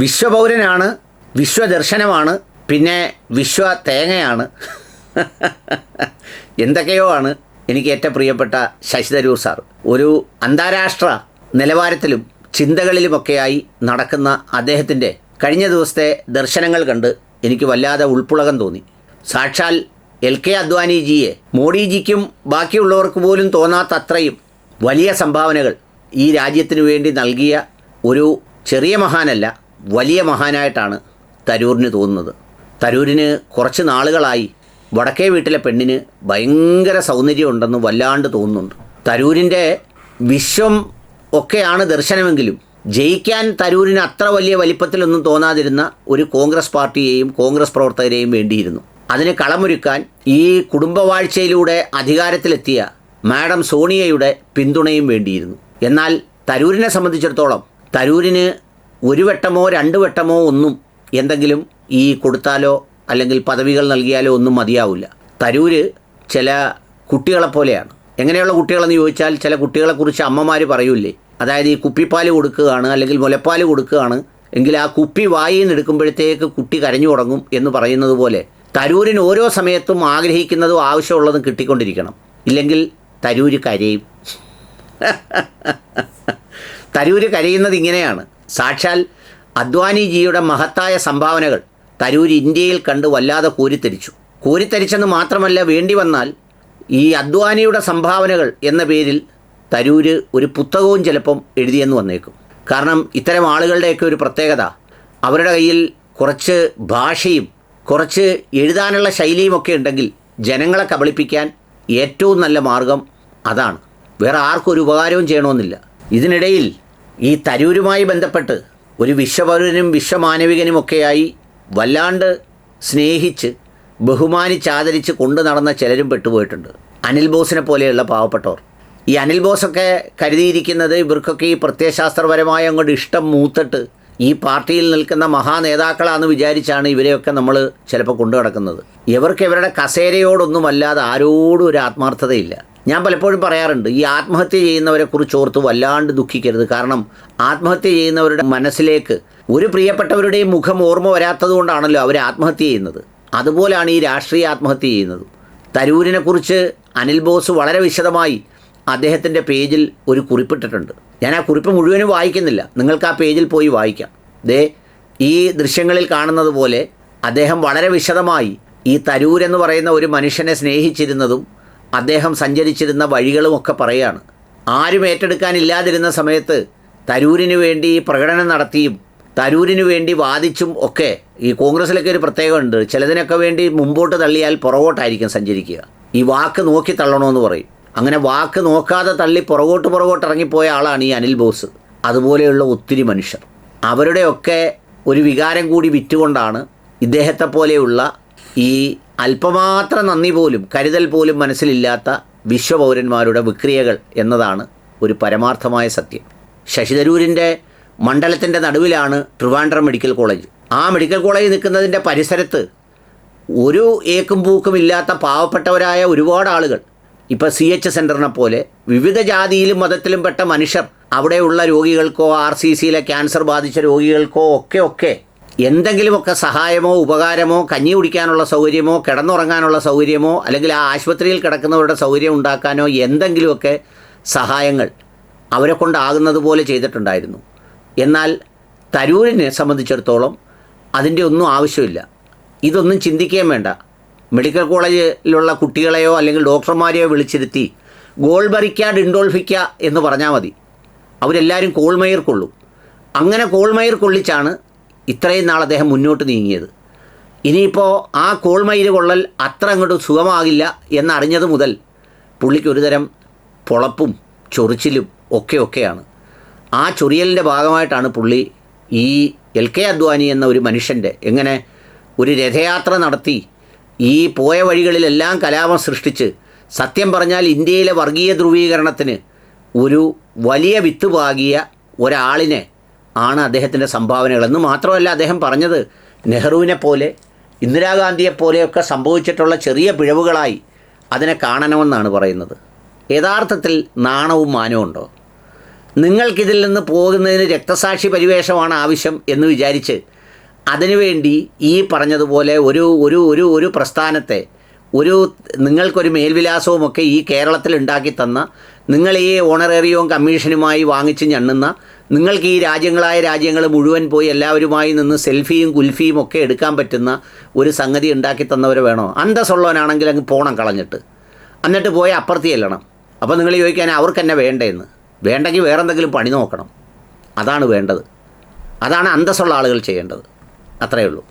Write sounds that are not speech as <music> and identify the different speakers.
Speaker 1: വിശ്വപൗരനാണ് വിശ്വദർശനമാണ് പിന്നെ വിശ്വ തേങ്ങയാണ് <laughs> എന്തൊക്കെയോ ആണ് എനിക്ക് ഏറ്റവും പ്രിയപ്പെട്ട ശശി തരൂർ സാർ. ഒരു അന്താരാഷ്ട്ര നിലവാരത്തിലും ചിന്തകളിലുമൊക്കെയായി നടക്കുന്ന അദ്ദേഹത്തിന്റെ കഴിഞ്ഞ ദിവസത്തെ ദർശനങ്ങൾ കണ്ട് എനിക്ക് വല്ലാതെ ഉൾപ്പുളകം തോന്നി. സാക്ഷാൽ എൽ കെ അദ്വാനിജിയെ മോഡിജിക്കും ബാക്കിയുള്ളവർക്ക് പോലും തോന്നാത്ത അത്രയും വലിയ സംഭാവനകൾ ഈ രാജ്യത്തിനു വേണ്ടി നൽകിയ ഒരു ചെറിയ മഹാനല്ല വലിയ മഹാനായിട്ടാണ് തരൂരിന് തോന്നുന്നത്. തരൂരിന് കുറച്ച് നാളുകളായി വടക്കേ വീട്ടിലെ പെണ്ണിന് ഭയങ്കര സൗന്ദര്യമുണ്ടെന്ന് വല്ലാണ്ട് തോന്നുന്നുണ്ട്. തരൂരിന്റെ വിശ്വം ഒക്കെയാണ് ദർശനമെങ്കിലും ജയിക്കാൻ തരൂരിന് അത്ര വലിയ വലിപ്പത്തിലൊന്നും തോന്നാതിരുന്ന ഒരു കോൺഗ്രസ് പാർട്ടിയെയും കോൺഗ്രസ് പ്രവർത്തകരെയും വേണ്ടിയിരുന്നു. അതിന് കളമൊരുക്കാൻ ഈ കുടുംബവാഴ്ചയിലൂടെ അധികാരത്തിലെത്തിയ മാഡം സോണിയയുടെ പിന്തുണയും വേണ്ടിയിരുന്നു. എന്നാൽ തരൂരിനെ സംബന്ധിച്ചിടത്തോളം തരൂരിന് ഒരു വട്ടമോ രണ്ട് വട്ടമോ ഒന്നും എന്തെങ്കിലും ഈ കൊടുത്താലോ അല്ലെങ്കിൽ പദവികൾ നൽകിയാലോ ഒന്നും മതിയാവില്ല. തരൂര് ചില കുട്ടികളെപ്പോലെയാണ് എങ്ങനെയുള്ള കുട്ടികളെന്ന് ചോദിച്ചാൽ ചില കുട്ടികളെക്കുറിച്ച് അമ്മമാർ പറയൂലേ അതായത് ഈ കുപ്പിപ്പാൽ കൊടുക്കുകയാണ് അല്ലെങ്കിൽ മുലപ്പാൽ കൊടുക്കുകയാണ് എങ്കിൽ ആ കുപ്പി വായിൽ നിന്ന് എടുക്കുമ്പോഴത്തേക്ക് കുട്ടി കരഞ്ഞു തുടങ്ങും എന്ന് പറയുന്നത് പോലെ തരൂരിന് ഓരോ സമയത്തും ആഗ്രഹിക്കുന്നതും ആവശ്യമുള്ളതും കിട്ടിക്കൊണ്ടിരിക്കണം. ഇല്ലെങ്കിൽ തരൂര് കരയും. <laughs> തരൂര് കരയുന്നത് ഇങ്ങനെയാണ്. സാക്ഷാൽ അദ്വാനിജിയുടെ മഹത്തായ സംഭാവനകൾ തരൂർ ഇന്ത്യയിൽ കണ്ട് വല്ലാതെ കോരിത്തരിച്ചു. കോരിത്തരിച്ചെന്ന് മാത്രമല്ല വേണ്ടി വന്നാൽ ഈ അദ്വാനിയുടെ സംഭാവനകൾ എന്ന പേരിൽ തരൂര് ഒരു പുസ്തകവും ചിലപ്പം എഴുതിയെന്ന് വന്നേക്കും. കാരണം ഇത്തരം ആളുകളുടെയൊക്കെ ഒരു പ്രത്യേകത അവരുടെ കയ്യിൽ കുറച്ച് ഭാഷയും കുറച്ച് എഴുതാനുള്ള ശൈലിയും ഒക്കെ ഉണ്ടെങ്കിൽ ജനങ്ങളെ കബളിപ്പിക്കാൻ ഏറ്റവും നല്ല മാർഗം അതാണ്. വേറെ ആർക്കും ഒരു ഉപകാരവും ചെയ്യണമെന്നില്ല. ഇതിനിടയിൽ ഈ തരൂരുമായി ബന്ധപ്പെട്ട് ഒരു വിശ്വപൗരനും വിശ്വമാനവികനുമൊക്കെയായി വല്ലാണ്ട് സ്നേഹിച്ച് ബഹുമാനിച്ചാദരിച്ച് കൊണ്ടു നടന്ന ചിലരും പെട്ടുപോയിട്ടുണ്ട്. അനിൽ ബോസിനെ പോലെയുള്ള പാവപ്പെട്ടവർ. ഈ അനിൽ ബോസൊക്കെ കരുതിയിരിക്കുന്നത് ഇവർക്കൊക്കെ ഈ പ്രത്യയശാസ്ത്രപരമായ അങ്ങോട്ട് ഇഷ്ടം മൂത്തിട്ട് ഈ പാർട്ടിയിൽ നിൽക്കുന്ന മഹാനേതാക്കളാണെന്ന് വിചാരിച്ചാണ് ഇവരെയൊക്കെ നമ്മൾ ചിലപ്പോൾ കൊണ്ടു നടക്കുന്നത്. ഇവർക്ക് ഇവരുടെ കസേരയോടൊന്നും അല്ലാതെ ആരോടും ഒരു ആത്മാർത്ഥതയില്ല. ഞാൻ പലപ്പോഴും പറയാറുണ്ട് ഈ ആത്മഹത്യ ചെയ്യുന്നവരെ കുറിച്ച് ഓർത്ത് വല്ലാണ്ട് ദുഃഖിക്കരുത്. കാരണം ആത്മഹത്യ ചെയ്യുന്നവരുടെ മനസ്സിലേക്ക് ഒരു പ്രിയപ്പെട്ടവരുടെയും മുഖം ഓർമ്മ വരാത്തത് കൊണ്ടാണല്ലോ അവർ ആത്മഹത്യ ചെയ്യുന്നത്. അതുപോലെയാണ് ഈ രാഷ്ട്രീയ ആത്മഹത്യ ചെയ്യുന്നത്. തരൂരിനെക്കുറിച്ച് അനിൽ ബോസ് വളരെ വിശദമായി അദ്ദേഹത്തിന്റെ പേജിൽ ഒരു കുറിപ്പിട്ടിട്ടുണ്ട്. ഞാൻ ആ കുറിപ്പ് മുഴുവനും വായിക്കുന്നില്ല. നിങ്ങൾക്ക് ആ പേജിൽ പോയി വായിക്കാം. ദേ ഈ ദൃശ്യങ്ങളിൽ കാണുന്നത് പോലെ അദ്ദേഹം വളരെ വിശദമായി ഈ തരൂർ എന്ന് പറയുന്ന ഒരു മനുഷ്യനെ സ്നേഹിച്ചിരുന്നതും അദ്ദേഹം സഞ്ചരിച്ചിരുന്ന വഴികളുമൊക്കെ പറയുകയാണ് ആരും ഏറ്റെടുക്കാനില്ലാതിരുന്ന സമയത്ത് തരൂരിന് വേണ്ടി പ്രകടനം നടത്തിയും തരൂരിന് വേണ്ടി വാദിച്ചും ഒക്കെ ഈ കോൺഗ്രസ്സിലൊക്കെ ഒരു പ്രത്യേകമുണ്ട് ചിലതിനൊക്കെ വേണ്ടി മുമ്പോട്ട് തള്ളിയാൽ പുറകോട്ടായിരിക്കും സഞ്ചരിക്കുക. ഈ വാക്ക് നോക്കി തള്ളണമെന്ന് പറയും. അങ്ങനെ വാക്ക് നോക്കാതെ തള്ളി പുറകോട്ട് പുറകോട്ട് ഇറങ്ങിപ്പോയ ആളാണ് ഈ അനിൽ ബോസ്. അതുപോലെയുള്ള ഒത്തിരി മനുഷ്യർ. അവരുടെയൊക്കെ ഒരു വികാരം കൂടി വിറ്റുകൊണ്ടാണ് ഇദ്ദേഹത്തെ പോലെയുള്ള ഈ അല്പമാത്രം നന്ദി പോലും കരുതൽ പോലും മനസ്സിലില്ലാത്ത വിശ്വപൗരന്മാരുടെ വിക്രിയകൾ എന്നതാണ് ഒരു പരമാർത്ഥമായ സത്യം. ശശിതരൂരിന്റെ മണ്ഡലത്തിന്റെ നടുവിലാണ് ട്രിവാൻഡ്രം മെഡിക്കൽ കോളേജ്. ആ മെഡിക്കൽ കോളേജ് നിൽക്കുന്നതിന്റെ പരിസരത്ത് ഒരു ഏക്കും പൂക്കും ഇല്ലാത്ത പാവപ്പെട്ടവരായ ഒരുപാട് ആളുകൾ. ഇപ്പോൾ സി എച്ച് സെന്ററിനെ പോലെ വിവിധ ജാതിയിലും മതത്തിലും പെട്ട മനുഷ്യർ അവിടെയുള്ള രോഗികൾക്കോ ആർ സി സിയിലെ ക്യാൻസർ ബാധിച്ച രോഗികൾക്കോ ഒക്കെ ഒക്കെ എന്തെങ്കിലുമൊക്കെ സഹായമോ ഉപകാരമോ കഞ്ഞി കുടിക്കാനുള്ള സൗകര്യമോ കിടന്നുറങ്ങാനുള്ള സൗകര്യമോ അല്ലെങ്കിൽ ആ ആശുപത്രിയിൽ കിടക്കുന്നവരുടെ സൗകര്യം ഉണ്ടാക്കാനോ എന്തെങ്കിലുമൊക്കെ സഹായങ്ങൾ അവരെ കൊണ്ടാകുന്നത് പോലെ ചെയ്തിട്ടുണ്ടായിരുന്നു. എന്നാൽ തരൂരിനെ സംബന്ധിച്ചിടത്തോളം അതിന്റെ ഒന്നും ആവശ്യമില്ല. ഇതൊന്നും ചിന്തിക്കുകയും വേണ്ട. മെഡിക്കൽ കോളേജിലുള്ള കുട്ടികളെയോ അല്ലെങ്കിൽ ഡോക്ടർമാരെയോ വിളിച്ചിരുത്തി ഗോൾബറിക്ക ഡിൻഡോൾഫിക്ക എന്ന് പറഞ്ഞാൽ മതി. അവരെല്ലാവരും കോൾമയർ കൊള്ളും അങ്ങനെ കോൾമയർ കൊള്ളിച്ചാണ് ഇത്രയും നാൾ അദ്ദേഹം മുന്നോട്ട് നീങ്ങിയത്. ഇനിയിപ്പോൾ ആ കോൾമയിൽ കൊള്ളൽ അത്ര അങ്ങോട്ട് സുഖമാകില്ല എന്നറിഞ്ഞത് മുതൽ പുള്ളിക്ക് ഒരുതരം പൊളപ്പും ചൊറിച്ചിലും ഒക്കെ ഒക്കെയാണ്. ആ ചൊറിയലിന്റെ ഭാഗമായിട്ടാണ് പുള്ളി ഈ എൽ കെ അദ്വാനി എന്ന ഒരു മനുഷ്യന്റെ എങ്ങനെ ഒരു രഥയാത്ര നടത്തി ഈ പോയ വഴികളിലെല്ലാം കലാപം സൃഷ്ടിച്ച് സത്യം പറഞ്ഞാൽ ഇന്ത്യയിലെ വർഗീയ ധ്രുവീകരണത്തിന് ഒരു വലിയ വിത്ത് പാകിയ ഒരാളിനെ ആണ് അദ്ദേഹത്തിന്റെ സംഭാവനകൾ എന്ന് മാത്രമല്ല അദ്ദേഹം പറഞ്ഞത് നെഹ്റുവിനെ പോലെ ഇന്ദിരാഗാന്ധിയെ പോലെയൊക്കെ സംഭവിച്ചിട്ടുള്ള ചെറിയ പിഴവുകളായി അതിനെ കാണണമെന്നാണ് പറയുന്നത്. യഥാർത്ഥത്തിൽ നാണവും മാനവും ഉണ്ടോ? നിങ്ങൾക്കിതിൽ നിന്ന് പോകുന്നതിന് രക്തസാക്ഷി പരിവേഷമാണ് ആവശ്യം എന്ന് വിചാരിച്ച് അതിനുവേണ്ടി ഈ പറഞ്ഞതുപോലെ ഒരു ഒരു ഒരു ഒരു പ്രസ്ഥാനത്തെ ഒരു നിങ്ങൾക്കൊരു മേൽവിലാസവുമൊക്കെ ഈ കേരളത്തിൽ ഉണ്ടാക്കി തന്ന നിങ്ങൾ ഈ ഓണറേറിയവും കമ്മീഷനുമായി വാങ്ങിച്ച് ഞണ്ണുന്ന നിങ്ങൾക്ക് ഈ രാജ്യങ്ങളായ രാജ്യങ്ങൾ മുഴുവൻ പോയി എല്ലാവരുമായി നിന്ന് സെൽഫിയും കുൽഫിയും ഒക്കെ എടുക്കാൻ പറ്റുന്ന ഒരു സംഗതി ഉണ്ടാക്കി തന്നവർ വേണോ? അന്തസ്സുള്ളവനാണെങ്കിൽ അങ്ങ് പോണം കളഞ്ഞിട്ട്. എന്നിട്ട് പോയി അപ്പുറത്തി ചെല്ലണം. അപ്പോൾ നിങ്ങൾ ചോദിക്കാൻ അവർക്ക് എന്നെ വേണ്ടേന്ന്? വേണ്ടെങ്കിൽ വേറെ എന്തെങ്കിലും പണി നോക്കണം. അതാണ് വേണ്ടത്. അതാണ് അന്തസ്സുള്ള ആളുകൾ ചെയ്യേണ്ടത്. അത്രയേ ഉള്ളൂ.